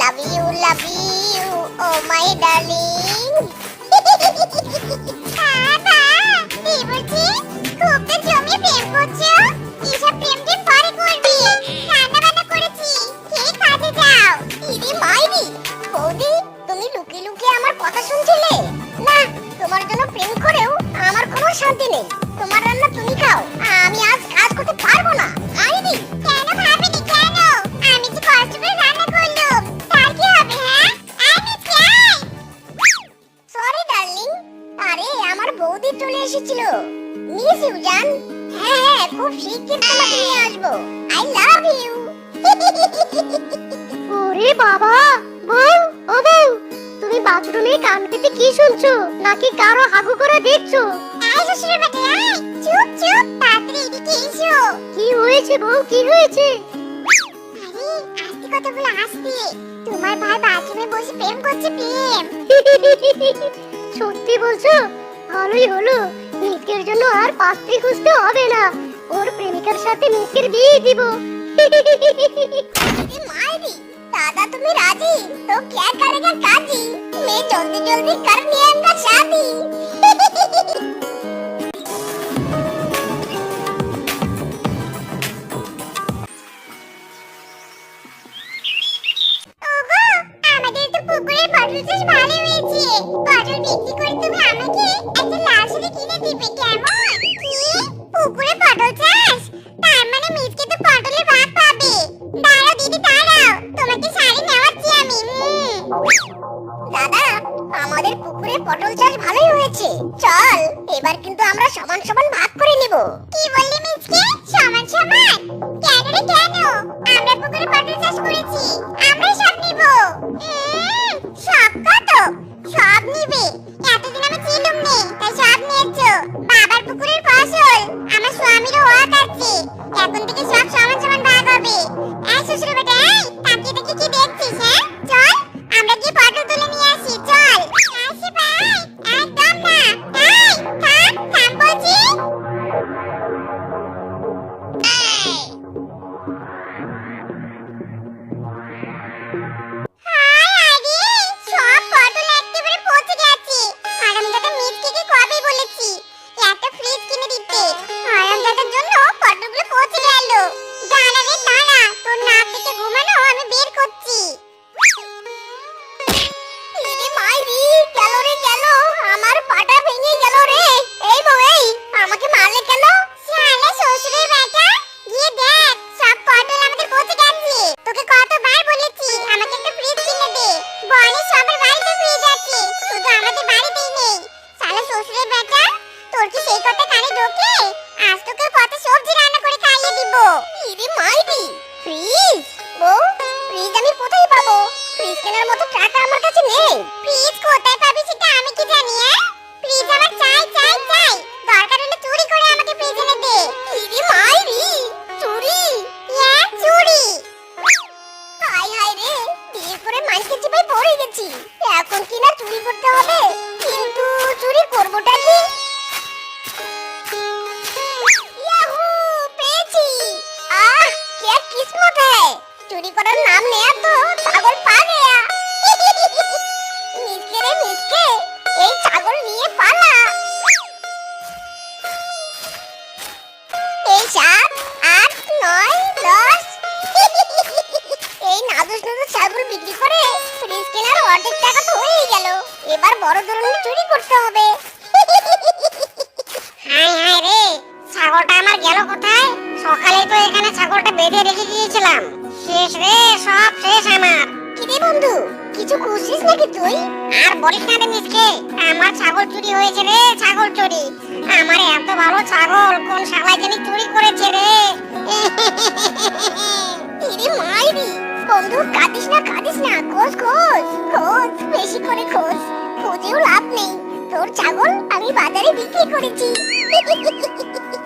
Love you love you oh my darling বাবা কি বলছিস খুব তো জমি প্রেম করছ? এসব প্রেম টেম পরে করবি? রান্না বান্না করেছি। খেয়ে কাজে যাও। ইরে মাইরি বৌদি তুমি লুকিয়ে লুকিয়ে আমার কথা শুনছিলে? না তোমার জন্য প্রেম করেও আমার কোনো শান্তি নেই। তোমার রান্না তুমি খাও। আমি আজ কাজ করতে পারব না। বৌদি চলে এসেছিল। মিস ইউ জান। হ্যাঁ হ্যাঁ খুব শিগগির তোমাকে নিয়ে আসব। আই লাভ ইউ ওরে বাবা বউ ও বউ তুমি বাথরুমে কান পেতে কি শুনছো? নাকি কারও হাগু করে দেখছ? আই শ্বশুরের বেটে আয়। চুপ চুপ তাড়াতাড়ি এদিকে এসো। কি হয়েছে বউ কি হয়েছে? আরে আস্তে কথা বলে আসতে। তোমার ভাই বাথরুমে বসে প্রেম করছে প্রেম। সত্যি বলছো? ভালোই হলো মিসকের জন্য আর পাত্রী খুঁজতে হবে না ওর প্রেমিকার সাথে মিসকের বিয়ে দিব अरे मायरी दादा तुम्हें राजी तो क्या करेगा काजी मैं जल्दी जल्दी कर लियांगा शादी পুকুরের ভালো হয়েছে। পটল বিক্রি করে তুমি আমাকে একটা লাল শাড়ি কিনে দিবে, কেমন? কি? পুকুরে পটল চাষ? তার মানে মিসকে তো পটলের ভাগ পাবে। দাঁড়াও দিদি, দাঁড়াও। তোমাকে শাড়ি নেওয়াচ্ছি আমি দাদা, আমাদের পুকুরে পটল চাষ ভালোই হয়েছে। চল, এবার কিন্তু আমরা সমান সমান ভাগ করে নিব। কি বললি মিসকে? সমান সমান? কেন রে, কেন? আমরা পুকুরে পটল চাষ করেছি, আমরা সব নিব। কত? সব নিবে। এতদিন আমি ছিলুম নে তাই সব নিয়েছো। বাবার পুকুরের করার নাম নেয়া তো ছাগল পা গয়া মিসকে রে মিসকে, এই ছাগল নিয়ে পালা। এই সাত, আট, নয়, দশ। এই নাদুস নাদুস ছাগল বিক্রি করে ফ্রিজ কেনার অর্ধেক টাকা তো হয়েই গেল। এবার বড় ধরনের চুরি করতে হবে। হাই হাই রে, ছাগলটা আমার গেল কোথায়? সকালে তো এখানে ছাগলটা বেঁধে রেখে গিয়েছিলাম। শেষ রে, সব শেষ আমার। কিরে বন্ধু, কিছু খুঁজছিস নাকি তুই? আর বলিস না রে মিসকে, আমার ছাগল চুরি হয়েছে রে, ছাগল চুরি। আমার এত ভালো ছাগল, কোন শালায় জানি চুরি করেছে রে। ইরে মাইরি, বন্ধু, কাঁদিস না কাঁদিস না, খোঁজ খোঁজ খোঁজ, বেশি করে খোঁজ, খুঁজেও লাভ নেই। তোর ছাগল আমি বাজারে বিক্রি করেছি।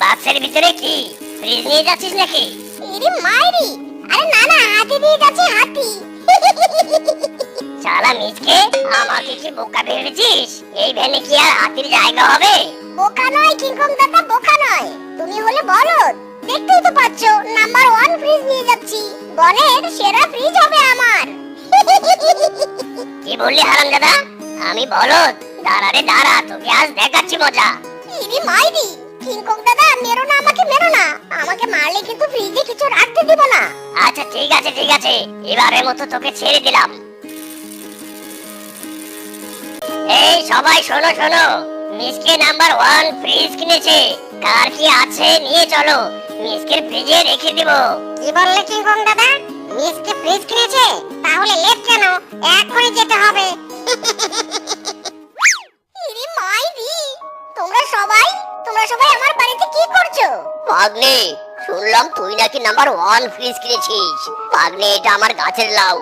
বাক্সের ভিতরে কি? ফ্রিজ নিয়ে যাচ্ছিস নাকি? ইরি মাইরি! আরে না না হাতি দিয়ে যাচ্ছে হাতি। শালা মিসকে আমাকে কি বোকা ভেবেছিস? এই ভ্যানে কি আর হাতির জায়গা হবে? বোকা নয় কিংকং দাদা বোকা নয়। তুমি হলে বলদ। দেখতেই তো পাচ্ছ নাম্বার ওয়ান ফ্রিজ নিয়ে যাচ্ছি। বনের সেরা ফ্রিজ হবে আমার। কি বললি হারাম দাদা? আমি বলদ। দাঁড়া রে দাঁড়া তোকে আজ দেখাচ্ছি মজা। ইরি মাইরি! কিংকং দাদা মেরো না আমাকে মেরো না। আমাকে মারলে কিন্তু ফ্রিজে কিছু রাখতে দিব না। আচ্ছা ঠিক আছে ঠিক আছে। এবারের মতো তোকে ছেড়ে দিলাম। এই সবাই শোনো শোনো। মিসকে নাম্বার ওয়ান ফ্রিজ কিনেছে। কার কি আছে নিয়ে চলো। মিসকের ফ্রিজে রেখে দিব। কি বললে কিংকং দাদা? মিসকে ফ্রিজ কিনেছে? তাহলে লেট কেন? এখনই যেতে হবে। ইরি মাইরি তোমরা সবাই তোমরা সবাই আমার বাড়িতে কি করছ? পাগনে শুনলাম তুই নাকি নাম্বার ওয়ান ফ্রিজ কিনেছিস। পাগনে এটা আমার গাছের লাউ।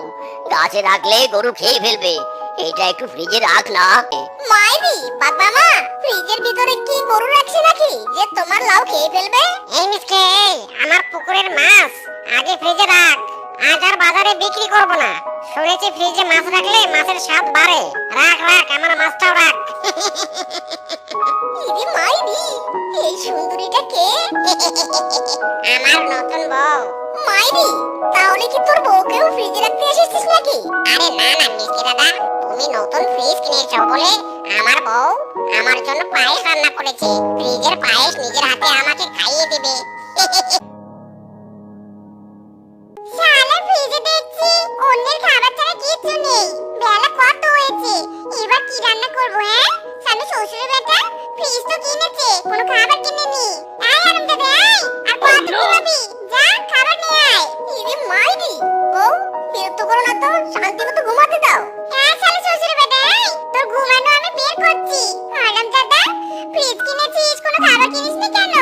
গাছে রাখলে গরু খেয়ে ফেলবে। এটা একটু ফ্রিজে রাখ না। মাইরি বাবা মা ফ্রিজের ভিতরে কি গরু রাখছে নাকি? যে তোমার লাউ খেয়ে ফেলবে? এই মিসকে এই আমার পুকুরের মাছ। আগে ফ্রিজে রাখ। আজ আর বাজারে বিক্রি করব না। শুনেছি ফ্রিজে মাছ রাখলে মাছের স্বাদ বাড়ে। রাখ রাখ আমার মাছটাও রাখ। ইদি মাইরি এই সুন্দরীটা কে? আমার নতুন বউ। মাইরি তাহলে কি তোর বউকেও ফ্রিজে রাখতে এসেছিস নাকি? আরে না না মিসকে দাদা তুমি নতুন ফ্রিজ কিনেছো বলে আমার বউ আমার জন্য পায়েস রান্না করেছে। ফ্রিজের পায়েস নিজের হাতে আমাকে খাইয়ে দেবে। শালা ফ্রিজে দেখছি অন্যের খাবার ছাড়া কিচ্ছু নেই। বেলা ফ্রিজ তো কিনেছে। কোনো খাবার কিনেনি। আয় আরাম দাদা আয়। আর কত ঘুমাবি যা খাবার নিয়ে আয়। ইরে মাইরি। বউ বিরক্ত করো না তো শান্তি মতো ঘুমাতে দাও। হ্যাঁ শালা শ্বশুরের বেটা আয় তোর ঘুমানো আমি বের করছি। আরাম দাদা ফ্রিজ কিনেছিস কোনো খাবার কিনিসনি কেন?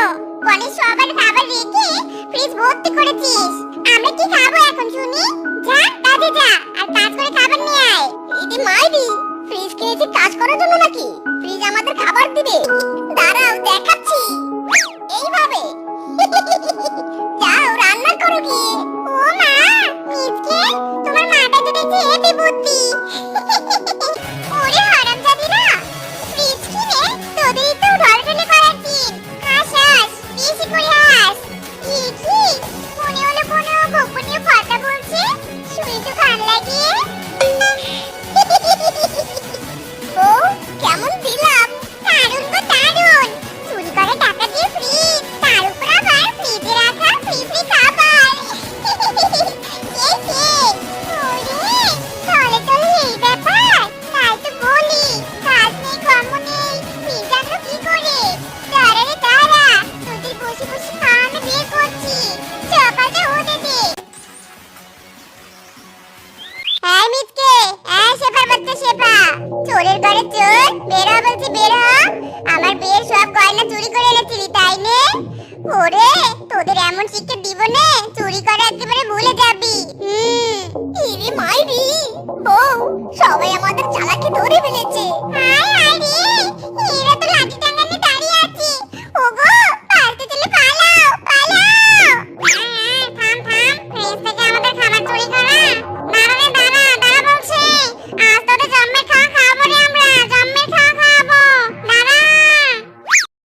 বলে সবার খাবার রেখে ফ্রিজ ভর্তি করেছিস। আমরা কি খাব এখন শুনি? যা কাজে যা আর কাজ করে খাবার নিয়ে আয়। ইরে মাইরি ফ্রিজ কিনেছি কাজ করার জন্য নাকি? আমাদের খাবার দিবে। দাঁড়াও দেখাচ্ছি। বনে